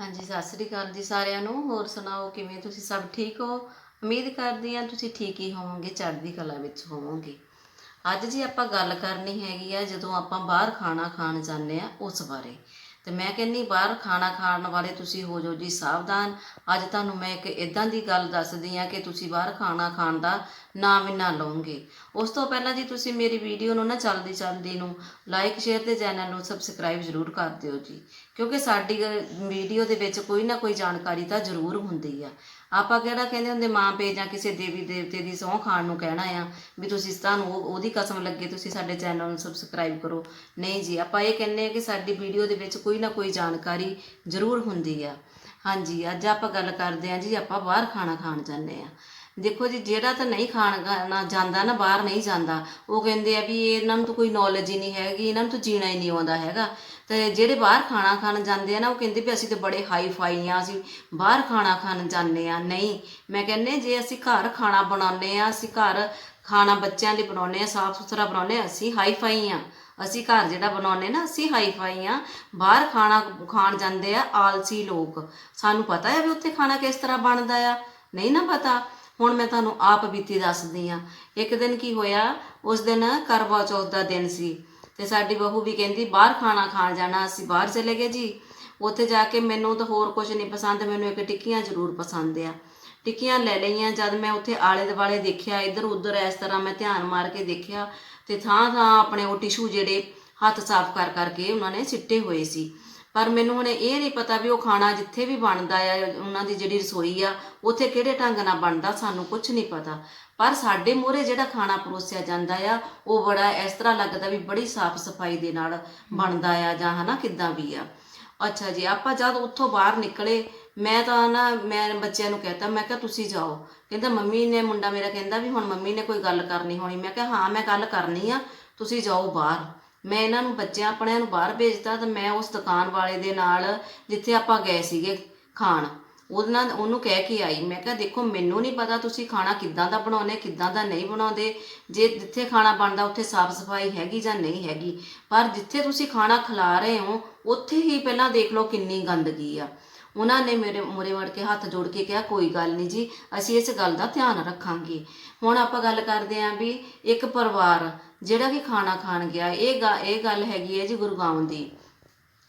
ਹਾਂਜੀ, ਸਤਿ ਸ੍ਰੀ ਅਕਾਲ ਜੀ ਸਾਰਿਆਂ ਨੂੰ। ਹੋਰ ਸੁਣਾਓ, ਕਿਵੇਂ ਤੁਸੀਂ ਸਭ ਠੀਕ ਹੋ? ਉਮੀਦ ਕਰਦੀ ਹਾਂ ਤੁਸੀਂ ਠੀਕ ਹੀ ਹੋਵੋਗੇ, ਚੜ੍ਹਦੀ ਕਲਾ ਵਿੱਚ ਹੋਵੋਗੇ। ਅੱਜ ਜੀ ਆਪਾਂ ਗੱਲ ਕਰਨੀ ਹੈਗੀ ਆ, ਜਦੋਂ ਆਪਾਂ ਬਾਹਰ ਖਾਣਾ ਖਾਣ ਜਾਂਦੇ ਆ ਉਸ ਬਾਰੇ। ਤੇ ਮੈਂ ਕਹਿੰਨੀ ਬਾਹਰ ਖਾਣਾ ਖਾਣ ਵਾਲੇ ਤੁਸੀਂ ਹੋ ਜਾਓ ਜੀ ਸਾਵਧਾਨ। ਅੱਜ ਤੁਹਾਨੂੰ ਮੈਂ ਇੱਕ ਇਦਾਂ ਦੀ ਗੱਲ ਦੱਸਦੀ ਆ ਕਿ ਤੁਸੀਂ ਬਾਹਰ ਖਾਣਾ ਖਾਣ ਦਾ ਨਾਮ ਵੀ ਨਾ ਲਓਗੇ। ਉਸ ਤੋਂ ਪਹਿਲਾਂ ਜੀ ਤੁਸੀਂ ਮੇਰੀ ਵੀਡੀਓ ਨੂੰ ਨਾ ਚੱਲਦੀ ਚਲਦੀ ਨੂੰ ਲਾਈਕ, ਸ਼ੇਅਰ ਤੇ ਚੈਨਲ ਨੂੰ ਸਬਸਕ੍ਰਾਈਬ ਜ਼ਰੂਰ ਕਰ ਦਿਓ ਜੀ। ਕਿਉਂਕਿ ਸਾਡੀ ਵੀਡੀਓ ਦੇ ਵਿੱਚ ਕੋਈ ਨਾ ਕੋਈ ਜਾਣਕਾਰੀ ਤਾਂ ਜ਼ਰੂਰ ਹੁੰਦੀ ਆ। ਆਪਾਂ ਕਿਹੜਾ ਕਹਿੰਦੇ ਹੁੰਦੇ, ਮਾਂ ਪੇ ਜਾਂ ਕਿਸੇ ਦੇਵੀ, ਦੇਵਤੇ ਦੀ ਸਹੁੰ ਖਾਣ ਨੂੰ ਕਹਿਣਾ ਆ ਵੀ ਤੁਸੀਂ ਤੁਹਾਨੂੰ ਉਹ- ਉਹਦੀ ਕਸਮ ਲੱਗੇ ਤੁਸੀਂ ਸਾਡੇ ਚੈਨਲ ਨੂੰ ਸਬਸਕ੍ਰਾਈਬ ਕਰੋ। ਨਹੀਂ ਜੀ, ਆਪਾਂ ਇਹ ਕਹਿੰਦੇ ਆ ਕਿ ਸਾਡੀ ਵੀਡੀਓ ਦੇ ਵਿੱਚ ਕੋਈ ਨਾ ਕੋਈ ਜਾਣਕਾਰੀ ਜ਼ਰੂਰ ਹੁੰਦੀ ਆ। ਹਾਂਜੀ, ਅੱਜ ਆਪਾਂ ਗੱਲ ਕਰਦੇ ਆ ਜੀ, ਆਪਾਂ ਬਾਹਰ ਖਾਣਾ ਖਾਣ ਜਾਂਦੇ ਆ। ਦੇਖੋ ਜੀ, ਜਿਹੜਾ ਤਾਂ ਨਹੀਂ ਖਾਣ ਖਾਣਾ ਜਾਂਦਾ ਨਾ, ਬਾਹਰ ਨਹੀਂ ਜਾਂਦਾ, ਉਹ ਕਹਿੰਦੇ ਆ ਵੀ ਇਹਨਾਂ ਨੂੰ ਤਾਂ ਕੋਈ ਨੌਲੇਜ ਹੀ ਨਹੀਂ ਹੈਗੀ, ਇਹਨਾਂ ਨੂੰ ਤਾਂ ਜੀਣਾ ਹੀ ਨਹੀਂ ਆਉਂਦਾ ਹੈਗਾ। ਤੇ ਜਿਹੜੇ ਬਾਹਰ ਖਾਣਾ ਖਾਣ ਜਾਂਦੇ ਆ ਨਾ, ਉਹ ਕਹਿੰਦੇ ਵੀ ਅਸੀਂ ਤਾਂ ਬੜੇ ਹਾਈ ਫਾਈ ਆ ਅਸੀਂ ਬਾਹਰ ਖਾਣਾ ਖਾਣ ਜਾਂਦੇ ਆ ਨਹੀਂ, ਮੈਂ ਕਹਿੰਦੇ ਜੇ ਅਸੀਂ ਘਰ ਖਾਣਾ ਬਣਾਉਂਦੇ ਆ ਅਸੀਂ ਘਰ ਖਾਣਾ ਬੱਚਿਆਂ ਲਈ ਬਣਾਉਂਦੇ ਆ ਸਾਫ਼ ਸੁਥਰਾ ਬਣਾਉਂਦੇ ਆ ਅਸੀਂ ਹਾਈ ਫਾਈ ਆ ਅਸੀਂ ਘਰ ਜਿਹੜਾ ਬਣਾਉਂਦੇ ਨਾ, ਅਸੀਂ ਹਾਈ ਫਾਈ ਆ ਬਾਹਰ ਖਾਣਾ ਖਾਣ ਜਾਂਦੇ ਆ, ਆਲਸੀ ਲੋਕ। ਸਾਨੂੰ ਪਤਾ ਹੈ ਵੀ ਉੱਥੇ ਖਾਣਾ ਕਿਸ ਤਰ੍ਹਾਂ ਬਣਦਾ ਆ। ਨਹੀਂ ਨਾ ਪਤਾ। ਹੁਣ ਮੈਂ ਤੁਹਾਨੂੰ ਆਪ ਬੀਤੀ ਦੱਸਦੀ ਆ ਇੱਕ ਦਿਨ ਕੀ ਹੋਇਆ, ਉਸ ਦਿਨ ਕਰਵਾ ਚੌਥ ਦਾ ਦਿਨ ਸੀ। ਤੇ ਸਾਡੀ ਬਹੂ ਵੀ ਕਹਿੰਦੀ, ਬਾਹਰ ਖਾਣਾ ਖਾਣ ਜਾਣਾ, ਅਸੀਂ ਬਾਹਰ ਚਲੇ ਗਏ ਜੀ। ਉੱਥੇ ਜਾ ਕੇ ਮੈਨੂੰ ਤਾਂ ਹੋਰ ਕੁਝ ਨਹੀਂ ਪਸੰਦ, ਮੈਨੂੰ ਇੱਕ ਟਿੱਕੀਆਂ ਜ਼ਰੂਰ ਪਸੰਦ ਆ। ਟਿੱਕੀਆਂ ਲੈ ਲਈਆਂ ਜਦ ਮੈਂ ਉੱਥੇ ਆਲੇ ਦੁਆਲੇ ਦੇਖਿਆ, ਇੱਧਰ ਉੱਧਰ ਇਸ ਤਰ੍ਹਾਂ ਮੈਂ ਧਿਆਨ ਮਾਰ ਕੇ ਦੇਖਿਆ ਤੇ ਥਾਂ ਥਾਂ ਆਪਣੇ ਉਹ ਟਿਸ਼ੂ ਜਿਹੜੇ ਹੱਥ ਸਾਫ਼ ਕਰ ਕਰਕੇ ਉਹਨਾਂ ਨੇ ਸਿੱਟੇ ਹੋਏ ਸੀ। ਪਰ ਮੈਨੂੰ ਹੁਣ ਇਹ ਨਹੀਂ ਪਤਾ ਵੀ ਉਹ ਖਾਣਾ ਜਿੱਥੇ ਵੀ ਬਣਦਾ ਆ, ਉਹਨਾਂ ਦੀ ਜਿਹੜੀ ਰਸੋਈ ਆ, ਉੱਥੇ ਕਿਹੜੇ ਢੰਗ ਨਾਲ ਬਣਦਾ ਸਾਨੂੰ ਕੁਝ ਨਹੀਂ ਪਤਾ। ਪਰ ਸਾਡੇ ਮੂਹਰੇ ਜਿਹੜਾ ਖਾਣਾ ਪਰੋਸਿਆ ਜਾਂਦਾ ਆ, ਉਹ ਬੜਾ ਇਸ ਤਰ੍ਹਾਂ ਲੱਗਦਾ ਵੀ ਬੜੀ ਸਾਫ਼ ਸਫ਼ਾਈ ਦੇ ਨਾਲ ਬਣਦਾ ਆ ਜਾਂ ਹਨਾ ਕਿੱਦਾਂ ਵੀ ਆ। ਅੱਛਾ ਜੀ, ਆਪਾਂ ਜਦ ਉੱਥੋਂ ਬਾਹਰ ਨਿਕਲੇ, ਮੈਂ ਤਾਂ ਨਾ, ਮੈਂ ਬੱਚਿਆਂ ਨੂੰ ਕਹਿਤਾ, ਮੈਂ ਕਿਹਾ ਤੁਸੀਂ ਜਾਓ। ਕਹਿੰਦਾ, ਮੰਮੀ ਨੇ, ਮੁੰਡਾ ਮੇਰਾ ਕਹਿੰਦਾ ਵੀ ਹੁਣ ਮੰਮੀ ਨੇ ਕੋਈ ਗੱਲ ਕਰਨੀ ਹੋਣੀ। ਮੈਂ ਕਿਹਾ, ਹਾਂ, ਮੈਂ ਗੱਲ ਕਰਨੀ ਆ, ਤੁਸੀਂ ਜਾਓ ਬਾਹਰ। ਮੈਂ ਇਹਨਾਂ ਨੂੰ, ਬੱਚਿਆਂ ਆਪਣਿਆਂ ਨੂੰ ਬਾਹਰ ਭੇਜਤਾ ਤੇ ਮੈਂ ਉਸ ਦੁਕਾਨ ਵਾਲੇ ਦੇ ਨਾਲ ਜਿੱਥੇ ਆਪਾਂ ਗਏ ਸੀਗੇ ਖਾਣ। ਉਹਨਾਂ ਉਹਨੂੰ ਕਹਿ ਕੇ ਆਈ। ਮੈਂ ਕਿਹਾ, ਦੇਖੋ, ਮੈਨੂੰ ਨਹੀਂ ਪਤਾ ਤੁਸੀਂ ਖਾਣਾ ਕਿੱਦਾਂ ਦਾ ਬਣਾਉਂਦੇ, ਕਿੱਦਾਂ ਦਾ ਨਹੀਂ ਬਣਾਉਂਦੇ। ਜੇ ਜਿੱਥੇ ਖਾਣਾ ਬਣਦਾ, ਉੱਥੇ ਸਾਫ਼ ਸਫ਼ਾਈ ਹੈਗੀ ਜਾਂ ਨਹੀਂ ਹੈਗੀ। ਪਰ ਜਿੱਥੇ ਤੁਸੀਂ ਖਾਣਾ ਖਿਲਾ ਰਹੇ ਹੋ, ਉੱਥੇ ਹੀ ਪਹਿਲਾਂ ਦੇਖ ਲਓ ਕਿੰਨੀ ਗੰਦਗੀ ਆ। ਉਹਨਾਂ ਨੇ ਮੇਰੇ ਮੂਹਰੇ ਵੜ ਕੇ ਹੱਥ ਜੋੜ ਕੇ ਕਿਹਾ, ਕੋਈ ਗੱਲ ਨਹੀਂ ਜੀ, ਅਸੀਂ ਇਸ ਗੱਲ ਦਾ ਧਿਆਨ ਰੱਖਾਂਗੇ। ਹੁਣ ਆਪਾਂ ਗੱਲ ਕਰਦੇ ਆਂ ਵੀ ਇੱਕ ਪਰਿਵਾਰ ਜਿਹੜਾ ਕਿ ਖਾਣਾ ਖਾਣ ਗਿਆ, ਇਹ ਗਾ- ਇਹ ਗੱਲ ਹੈਗੀ ਹੈ ਜੀ ਗੁਰਗਾਉਂ ਦੀ।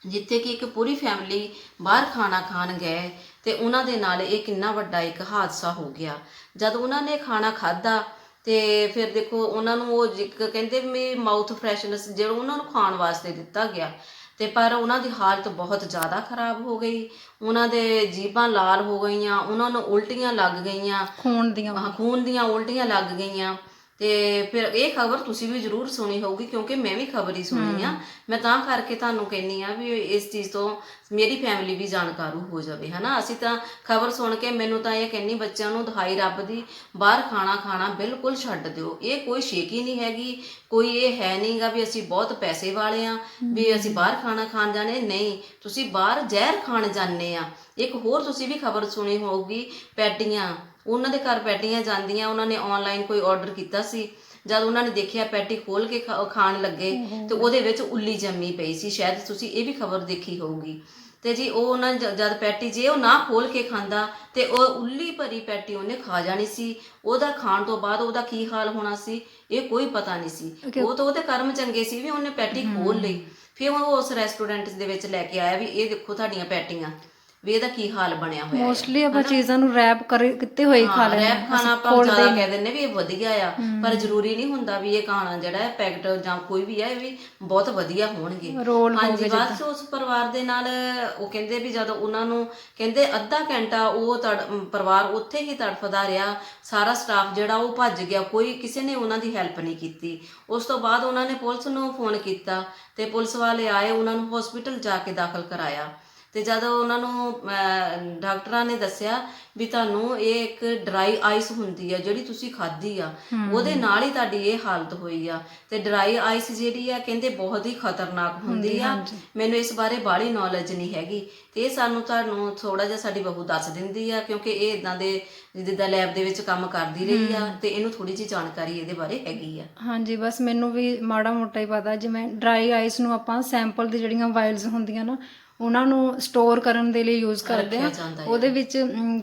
ਜਿੱਥੇ ਕਿ ਇੱਕ ਪੂਰੀ ਫੈਮਿਲੀ ਬਾਹਰ ਖਾਣਾ ਖਾਣ ਗਏ ਤੇ ਉਹਨਾਂ ਦੇ ਨਾਲ ਇਹ ਕਿੰਨਾ ਵੱਡਾ ਇੱਕ ਹਾਦਸਾ ਹੋ ਗਿਆ। ਜਦ ਉਹਨਾਂ ਨੇ ਖਾਣਾ ਖਾਦਾ ਤੇ ਫਿਰ ਦੇਖੋ ਉਹਨਾਂ ਨੂੰ ਉਹ ਜਿੱਕ ਕਹਿੰਦੇ ਵੀ ਮਾਊਥ ਫਰੈਸ਼ਨੈਸ ਜਿਹੜਾ ਉਹਨਾਂ ਨੂੰ ਖਾਣ ਵਾਸਤੇ ਦਿੱਤਾ ਗਿਆ ਤੇ ਪਰ ਉਹਨਾਂ ਦੀ ਹਾਲਤ ਬਹੁਤ ਜ਼ਿਆਦਾ ਖਰਾਬ ਹੋ ਗਈ। ਉਹਨਾਂ ਦੇ ਜੀਭਾਂ ਲਾਲ ਹੋ ਗਈਆਂ ਉਹਨਾਂ ਨੂੰ ਉਲਟੀਆਂ ਲੱਗ ਗਈਆਂ। ਖੂਨ ਦੀਆਂ ਹਾਂ ਖੂਨ ਦੀਆਂ ਉਲਟੀਆਂ ਲੱਗ ਗਈਆਂ। ਤੇ ਫਿਰ ਇਹ ਖਬਰ ਤੁਸੀਂ ਵੀ ਜ਼ਰੂਰ ਸੁਣੀ ਹੋਊਗੀ ਕਿਉਂਕਿ ਮੈਂ ਵੀ ਖਬਰ ਹੀ ਸੁਣੀ ਆ। ਮੈਂ ਤਾਂ ਕਰਕੇ ਤੁਹਾਨੂੰ ਕਹਿੰਨੀ ਆ ਵੀ ਇਸ ਚੀਜ਼ ਤੋਂ ਮੇਰੀ ਫੈਮਿਲੀ ਵੀ ਜਾਣਕਾਰੂ ਹੋ ਜਾਵੇ ਹਨਾ? ਅਸੀਂ ਤਾਂ ਖਬਰ ਸੁਣ ਕੇ ਮੈਨੂੰ ਤਾਂ ਇਹ ਕਹਿੰਨੀ ਬੱਚਿਆਂ ਨੂੰ ਦਿਖਾਈ ਰੱਬ ਦੀ ਬਾਹਰ ਖਾਣਾ ਖਾਣਾ ਬਿਲਕੁਲ ਛੱਡ ਦਿਓ। ਇਹ ਕੋਈ ਸ਼ੇਕ ਹੀ ਨਹੀਂ ਹੈਗੀ ਕੋਈ ਇਹ ਹੈ ਨਹੀਂਗਾ ਵੀ ਅਸੀਂ ਬਹੁਤ ਪੈਸੇ ਵਾਲੇ ਆ ਵੀ ਅਸੀਂ ਬਾਹਰ ਖਾਣਾ ਖਾਣ ਜਾਣੇ। ਨਹੀਂ ਤੁਸੀਂ ਬਾਹਰ ਜ਼ਹਿਰ ਖਾਣ ਜਾਂਦੇ ਆ। ਇੱਕ ਹੋਰ ਤੁਸੀਂ ਵੀ ਖਬਰ ਸੁਣੀ ਹੋਊਗੀ ਪੈਟੀਆਂ। ਉਹਨਾਂ ਦੇ ਘਰ ਪੈਟੀਆਂ ਜਾਂਦੀਆਂ ਉਹਨਾਂ ਨੇ ਆਨਲਾਈਨ ਕੋਈ ਆਰਡਰ ਕੀਤਾ ਸੀ। ਜਦ ਉਹਨਾਂ ਨੇ ਦੇਖਿਆ ਪੈਟੀ ਖੋਲ ਕੇ ਖਾਣ ਲੱਗੇ ਤੇ ਉਹਦੇ ਵਿੱਚ ਉੱਲੀ ਜੰਮੀ ਪਈ ਸੀ। ਸ਼ਾਇਦ ਤੁਸੀਂ ਇਹ ਵੀ ਖਬਰ ਦੇਖੀ ਹੋਊਗੀ। ਤੇ ਜੀ ਉਹ ਉਹਨਾਂ ਜਦ ਪੈਟੀ ਜੇ ਉਹ ਨਾ ਖੋਲ ਕੇ ਖਾਂਦਾ ਤੇ ਉਹ ਉੱਲੀ ਭਰੀ ਪੈਟੀ ਉਹਨੇ ਖਾ ਜਾਣੀ ਸੀ। ਉਹਦਾ ਖਾਣ ਤੋਂ ਬਾਅਦ ਉਹਦਾ ਕੀ ਹਾਲ ਹੋਣਾ ਸੀ ਇਹ ਕੋਈ ਪਤਾ ਨਹੀਂ ਸੀ। ਉਹ ਤਾਂ ਉਹਦੇ ਕਰਮ ਚੰਗੇ ਸੀ ਵੀ ਉਹਨੇ ਪੈਟੀ ਖੋਲ ਲਈ। ਫਿਰ ਉਹ ਉਸ ਰੈਸਟੋਰੈਂਟ ਦੇ ਵਿੱਚ ਲੈ ਕੇ ਆਇਆ ਵੀ ਇਹ ਦੇਖੋ ਤੁਹਾਡੀਆਂ ਪੈਟੀਆਂ। ਵੀ ਇਹਦਾ ਕੀ ਹਾਲ ਬਣਿਆ ਹੋਇਆ ਹੈ। ਮੋਸਟਲੀ ਆਪਾਂ ਚੀਜ਼ਾਂ ਨੂੰ ਰੈਪ ਕਰ ਕਿਤੇ ਹੋਏ ਖਾ ਲੈਂਦੇ ਰੈਪ ਖਾਣਾ ਆਪਾਂ ਜ਼ਿਆਦਾ ਕਹਿ ਦਿੰਦੇ ਵੀ ਇਹ ਵਧੀਆ ਆ ਪਰ ਜ਼ਰੂਰੀ ਨਹੀਂ ਹੁੰਦਾ ਵੀ ਇਹ ਖਾਣਾ ਜਿਹੜਾ ਹੈ ਪੈਕਟ ਜਾਂ ਕੋਈ ਵੀ ਹੈ ਇਹ ਵੀ ਬਹੁਤ ਵਧੀਆ ਹੋਣਗੇ। ਰੋਲ ਹਾਂਜੀ ਬਾਅਦ 'ਚ ਉਸ ਪਰਿਵਾਰ ਦੇ ਨਾਲ ਉਹ ਕਹਿੰਦੇ ਵੀ ਜਦੋਂ ਉਹਨਾਂ ਨੂੰ ਕਹਿੰਦੇ ਅੱਧਾ ਘੰਟਾ ਉਹ ਤੜ- ਅਮ ਪਰਿਵਾਰ ਉੱਥੇ ਹੀ ਤੜਫਦਾ ਰਿਹਾ ਸਾਰਾ ਸਟਾਫ ਜਿਹੜਾ ਉਹ ਭੱਜ ਗਿਆ ਕੋਈ ਕਿਸੇ ਨੇ ਉਹਨਾਂ ਦੀ ਹੈਲਪ ਨਹੀਂ ਕੀਤੀ। ਉਸ ਤੋਂ ਬਾਅਦ ਉਹਨਾਂ ਨੇ ਪੁਲਿਸ ਨੂੰ ਫੋਨ ਕੀਤਾ ਤੇ ਪੁਲਿਸ ਵਾਲੇ ਆਏ ਉਹਨਾਂ ਨੂੰ ਹਸਪੀਟਲ ਜਾ ਕੇ ਦਾਖਲ ਕਰਾਇਆ। ਤੇ ਜਦੋਂ ਉਹਨਾਂ ਨੂੰ ਡਾਕਟਰਾਂ ਨੇ ਦੱਸਿਆ ਵੀ ਤੁਹਾਨੂੰ ਇਹ ਇੱਕ ਡਰਾਈ ਆਈਸ ਹੁੰਦੀ ਆ ਜਿਹੜੀ ਤੁਸੀਂ ਖਾਧੀ ਆ ਉਹਦੇ ਨਾਲ ਹੀ ਤੁਹਾਡੀ ਇਹ ਹਾਲਤ ਹੋਈ ਆ। ਤੇ ਡਰਾਈ ਆਈਸ ਜਿਹੜੀ ਆ ਕਹਿੰਦੇ ਬਹੁਤ ਹੀ ਖਤਰਨਾਕ ਹੁੰਦੀ ਆ। ਮੈਨੂੰ ਇਸ ਬਾਰੇ ਬਾਹਲੀ ਨੌਲੇਜ ਨਹੀਂ ਹੈਗੀ। ਤੇ ਇਹ ਸਾਨੂੰ ਤੁਹਾਨੂੰ ਥੋੜਾ ਜਿਹਾ ਸਾਡੀ ਬਹੂ ਦੱਸ ਦਿੰਦੀ ਆ ਕਿਉਂਕਿ ਇਹ ਇਦਾਂ ਦੇ ਜਿੱਦਾਂ ਲੈਬ ਦੇ ਵਿੱਚ ਕੰਮ ਕਰਦੀ ਰਹੀ ਆ ਤੇ ਇਹਨੂੰ ਥੋੜੀ ਜਿਹੀ ਜਾਣਕਾਰੀ ਇਹਦੇ ਬਾਰੇ ਹੈਗੀ ਆ। ਹਾਂਜੀ ਬਸ ਮੈਨੂੰ ਵੀ ਮਾੜਾ ਮੋਟਾ ਹੀ ਪਤਾ ਜਿਵੇਂ ਡਰਾਈ ਆਈਸ ਨੂੰ ਆਪਾਂ ਸੈਂਪਲ ਦੀ ਜਿਹੜੀਆਂ ਵਾਇਲਸ ਹੁੰਦੀਆਂ ਨਾ ਉਹਨਾਂ ਨੂੰ ਸਟੋਰ ਕਰਨ ਦੇ ਲਈ ਯੂਜ਼ ਕਰਦੇ ਆ। ਉਹਦੇ ਵਿੱਚ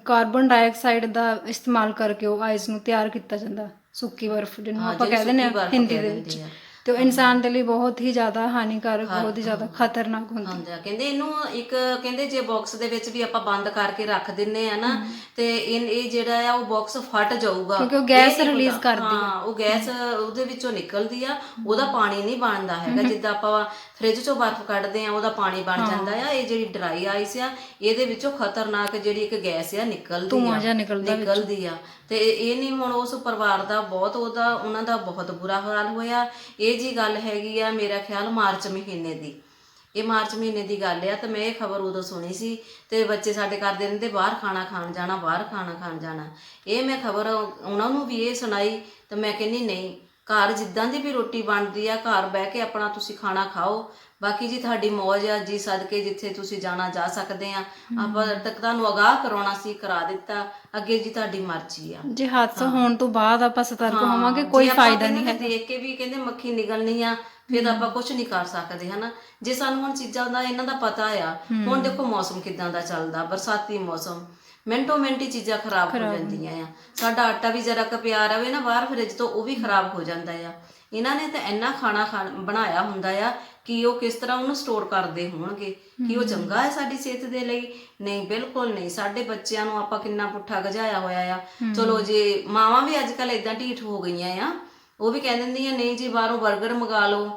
ਕਾਰਬਨ ਡਾਈਆਕਸਾਈਡ ਦਾ ਇਸਤੇਮਾਲ ਕਰਕੇ ਉਹ ਆਈਸ ਨੂੰ ਤਿਆਰ ਕੀਤਾ ਜਾਂਦਾ ਸੁੱਕੀ ਬਰਫ਼ ਜਿਹਨੂੰ ਆਪਾਂ ਕਹਿ ਦਿੰਦੇ ਆ ਹਿੰਦੀ ਦੇ ਵਿੱਚ। ਤੇ ਉਹ ਇਨਸਾਨ ਦੇ ਲਈ ਬਹੁਤ ਹੀ ਜ਼ਿਆਦਾ ਹਾਨੀਕਾਰਕ ਬਹੁਤ ਹੀ ਜ਼ਿਆਦਾ ਖਤਰਨਾਕ ਹੁੰਦੀ ਹੁੰਦਾ ਕਹਿੰਦੇ ਇਹਨੂੰ ਇੱਕ ਕਹਿੰਦੇ ਜੇ ਬਾਕਸ ਦੇ ਵਿੱਚ ਵੀ ਆਪਾਂ ਬੰਦ ਕਰਕੇ ਰੱਖ ਦਿੰਨੇ ਆ ਨਾ ਤੇ ਇਹ ਇਹ ਜਿਹੜਾ ਆ ਉਹ ਬਾਕਸ ਫਟ ਜਾਊਗਾ। ਕਿਉਂਕਿ ਉਹ ਗੈਸ ਪਤਾ- ਕਰਦੀ ਹਾਂ। ਉਹ ਗੈਸ ਉਹਦੇ ਵਿੱਚੋਂ ਨਿਕਲਦੀ ਆ ਉਹਦਾ ਪਾਣੀ ਨਹੀਂ ਬਣਦਾ ਹੈਗਾ। ਜਿੱਦਾਂ ਆਪਾਂ ਫ੍ਰਿਜ ਚੋਂ ਬਰਫ਼ ਕੱਢਦੇ ਆ ਉਹਦਾ ਪਾਣੀ ਬਣ ਜਾਂਦਾ ਆ। ਇਹ ਜਿਹੜੀ ਡਰਾਈ ਆਈਸ ਆ ਇਹਦੇ ਵਿੱਚੋਂ ਖਤਰਨਾਕ ਜਿਹੜੀ ਇੱਕ ਗੈਸ ਆ ਨਿਕਲਦੀ ਆ। ਧੂੰਆਂ ਜਿਹਾ ਨਿਕਲਦਾ ਨਿਕਲਦੀ ਆ। ਤੇ ਇਹ ਨਹੀਂ ਹੁਣ ਉਸ ਪਰਿਵਾਰ ਦਾ ਬਹੁਤ, ਉਹਦਾ, ਉਹਨਾਂ ਦਾ ਬਹੁਤ ਬੁਰਾ ਹਾਲ ਹੋਇਆ। ਇਹ ਜੀ ਗੱਲ ਹੈਗੀ ਆ ਮੇਰਾ ਖਿਆਲ ਮਾਰਚ ਮਹੀਨੇ ਦੀ। ਇਹ ਮਾਰਚ ਮਹੀਨੇ ਦੀ ਗੱਲ ਆ ਤੇ ਮੈਂ ਇਹ ਖਬਰ ਉਦੋਂ ਸੁਣੀ ਸੀ ਤੇ ਬੱਚੇ ਸਾਡੇ ਕਰਦੇ ਰਹਿੰਦੇ ਬਾਹਰ ਖਾਣਾ ਖਾਣ ਜਾਣਾ, ਬਾਹਰ ਖਾਣਾ ਖਾਣ ਜਾਣਾ। ਇਹ ਮੈਂ ਖਬਰ ਉਹਨਾਂ ਨੂੰ ਵੀ ਇਹ ਸੁਣਾਈ ਤੇ ਮੈਂ ਕਹਿੰਨੀ ਨਹੀਂ, ਘਰ ਜਿੱਦਾਂ ਦੀ ਵੀ ਰੋਟੀ ਬਣਦੀ ਆ, ਘਰ ਬਹਿ ਕੇ ਆਪਣਾ ਤੁਸੀਂ ਖਾਣਾ ਖਾਓ ਬਾਕੀ ਜੀ ਤੁਹਾਡੀ ਮੌਜ ਆ ਜੀ ਸਦਕੇ ਜਿੱਥੇ ਤੁਸੀਂ ਜਾਣਾ ਜਾ ਸਕਦੇ ਆ। ਆਪਾਂ ਤੱਕ ਤੁਹਾਨੂੰ ਅਗਾਹ ਕਰਾਉਣਾ ਸੀ ਕਰਾ ਦਿੱਤਾ। ਅੱਗੇ ਜੀ ਤੁਹਾਡੀ ਮਰਜ਼ੀ ਆ। ਜੇ ਹਾਦਸਾ ਹੋਣ ਤੋਂ ਬਾਅਦ ਆਪਾਂ ਸਤਰਕ ਹਾਂ, ਹੋਵਾਂਗੇ ਕੋਈ ਫਾਇਦਾ ਨਹੀਂ ਕਹਿੰਦੇ ਦੇਖ ਕੇ ਵੀ ਕਹਿੰਦੇ ਮੱਖੀ ਨਿਕਲਣੀ ਆ ਫਿਰ ਆਪਾਂ ਕੁਝ ਨਹੀਂ ਕਰ ਸਕਦੇ ਹਨਾ? ਜੇ ਸਾਨੂੰ ਹੁਣ ਚੀਜ਼ਾਂ ਦਾ ਇਹਨਾਂ ਦਾ ਪਤਾ ਆ ਹੁਣ ਦੇਖੋ ਮੌਸਮ ਕਿਦਾਂ ਦਾ ਚੱਲਦਾ ਬਰਸਾਤੀ ਮੌਸਮ। ਮਿੰਟੋ ਮਿੰਟ ਹੀ ਚੀਜ਼ਾਂ ਖਰਾਬ ਹੋ ਜਾਂਦੀਆਂ ਆ। ਸਾਡਾ ਆਟਾ ਵੀ ਜਰਾ ਕੁ ਪਿਆ ਰਵੇ ਨਾ ਬਾਹਰ ਫ੍ਰਿਜ ਤੋਂ ਉਹ ਵੀ ਖਰਾਬ ਹੋ ਜਾਂਦਾ ਆ। ਇਹਨਾਂ ਨੇ ਤਾਂ ਇੰਨਾ ਖਾਣ ਬਣਾਇਆ ਹੁੰਦਾ ਆ ਕਿ ਉਹ ਕਿਸ ਤਰ੍ਹਾਂ ਉਹਨੂੰ ਸਟੋਰ ਕਰਦੇ ਹੋਣਗੇ ਕਿ ਉਹ ਚੰਗਾ ਹੈ ਸਾਡੀ ਸਿਹਤ ਦੇ ਲਈ? ਨਹੀਂ ਬਿਲਕੁਲ ਨਹੀਂ। ਸਾਡੇ ਬੱਚਿਆਂ ਨੂੰ ਆਪਾਂ ਕਿੰਨਾ ਪੁੱਠਾ ਗਜਾਇਆ ਹੋਇਆ ਆ। ਚਲੋ ਜੇ ਮਾਵਾਂ ਵੀ ਅੱਜ ਕੱਲ ਇਦਾਂ ਢੀਠ ਹੋ ਗਈਆਂ ਆ ਉਹ ਵੀ ਕਹਿ ਦਿੰਦੀਆਂ ਨਹੀਂ ਜੀ ਬਾਹਰੋਂ 버ਗਰ ਮੰਗਾ ਲਓ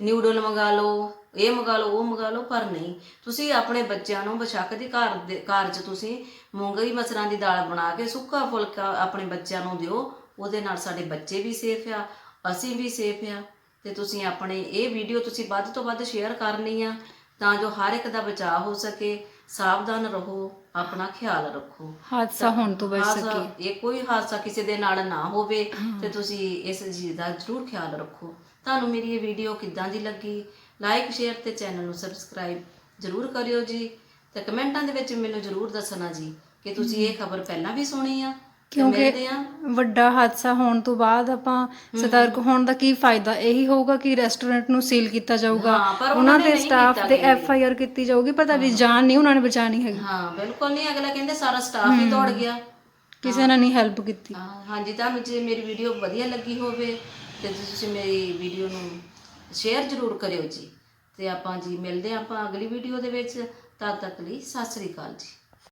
ਨਿਊਡਲ ਮੰਗਾ ਲਓ ਇਹ ਮੰਗਾ ਲਓ ਉਹ ਮੰਗਾ ਲਓ ਪਰ ਨਹੀਂ। ਤੁਸੀਂ ਆਪਣੇ ਬੱਚਿਆਂ ਨੂੰ ਬਸ਼ੱਕ ਦੀ ਘਰ ਦੇ ਘਰ 'ਚ ਤੁਸੀਂ ਮੂੰਗਈ ਮਸਰਾਂ ਦੀ ਦਾਲ ਬਣਾ ਕੇ ਸੁੱਕਾ ਫੁਲਕਾ ਆਪਣੇ ਬੱਚਿਆਂ ਨੂੰ ਦਿਓ ਉਹਦੇ ਨਾਲ ਸਾਡੇ ਬੱਚੇ ਵੀ ਸੇਫ ਆ ਅਸੀਂ ਵੀ ਸੇਫ ਆ। ਤੇ ਤੁਸੀਂ ਆਪਣੇ ਇਹ ਵੀਡੀਓ ਤੁਸੀਂ ਵੱਧ ਤੋਂ ਵੱਧ ਸ਼ੇਅਰ ਕਰਨੀ ਆ ਤਾਂ ਜੋ ਹਰ ਇੱਕ ਦਾ ਬਚਾਅ ਹੋ ਸਕੇ ਸਾਵਧਾਨ ਰਹੋ ਆਪਣਾ ਖਿਆਲ ਰੱਖੋ। ਹਾਦਸਾ ਹੋਣ ਤੋਂ ਬਚ ਸਕੇ। ਇਹ ਕੋਈ ਹਾਦਸਾ ਕਿਸੇ ਦੇ ਨਾਲ ਨਾ ਹੋਵੇ ਤੇ ਤੁਸੀਂ ਇਸ ਚੀਜ਼ ਦਾ ਜ਼ਰੂਰ ਖਿਆਲ ਰੱਖੋ। ਤੁਹਾਨੂੰ ਮੇਰੀ ਇਹ ਵੀਡੀਓ ਕਿੱਦਾਂ ਦੀ ਲੱਗੀ? ਲਾਈਕ ਸ਼ੇਅਰ ਤੇ ਚੈਨਲ ਨੂੰ ਸਬਸਕ੍ਰਾਈਬ ਜ਼ਰੂਰ ਕਰਿਓ ਜੀ। ਤੇ ਕਮੈਂਟਾਂ ਦੇ ਵਿੱਚ ਮੈਨੂੰ ਜ਼ਰੂਰ ਦੱਸਣਾ ਜੀ ਕਿ ਤੁਸੀਂ ਇਹ ਖਬਰ ਪਹਿਲਾਂ ਵੀ ਸੁਣੀ ਆ ਆ। ਵੱਡਾ ਹਾਦਸਾ ਹੋਣ ਤੋਂ ਬਾਅਦ ਆਪਾਂ ਸਤਰਕ ਹੋਣ ਦਾ ਕੀ ਫਾਇਦਾ? ਇਹੀ ਹੋਊਗਾ ਕਿ ਰੈਸਟੋਰੈਂਟ ਨੂੰ ਸੀਲ ਕੀਤਾ ਜਾਊਗਾ। ਹਾਂ, ਪਰ ਉਹਨਾਂ ਉਹਨਾਂ ਨੇ ਦੇ ਨਹੀਂ ਸਟਾਫ ਕੀਤਾ ਤੇ ਐਫ ਆਈ ਆਰ ਕੀਤੀ ਜਾਊਗੀ ਪਰ ਤੁਹਾਡੀ ਜਾਨ ਨਹੀਂ ਉਹਨਾਂ ਨੇ ਬਚਾਣੀ ਹੈਗੀ। ਹਾਂ ਬਿਲਕੁਲ ਨਹੀਂ। ਅਗਲਾ ਕਹਿੰਦੇ ਸਾਰਾ ਸਟਾਫ ਹੀ ਦੌੜ ਗਿਆ। ਕਿਸੇ ਨੇ ਨਹੀਂ ਹੈਲਪ ਕੀਤੀ। ਹਾਂ, ਹਾਂਜੀ ਤੁਹਾਨੂੰ ਜੇ ਮੇਰੀ ਵੀਡੀਓ ਵਧੀਆ ਲੱਗੀ ਹੋਵੇ ਤੇ ਤੁਸੀਂ ਮੇਰੀ ਵੀਡੀਓ ਨੂੰ ਸ਼ੇਅਰ ਜ਼ਰੂਰ ਕਰਿਓ ਜੀ। ਤੇ ਆਪਾਂ ਜੀ ਮਿਲਦੇ ਹਾਂ ਆਪਾਂ ਅਗਲੀ ਵੀਡੀਓ ਦੇ ਵਿੱਚ। ਤਦ ਤੱਕ ਲਈ ਸਤਿ ਸ੍ਰੀ ਅਕਾਲ ਜੀ।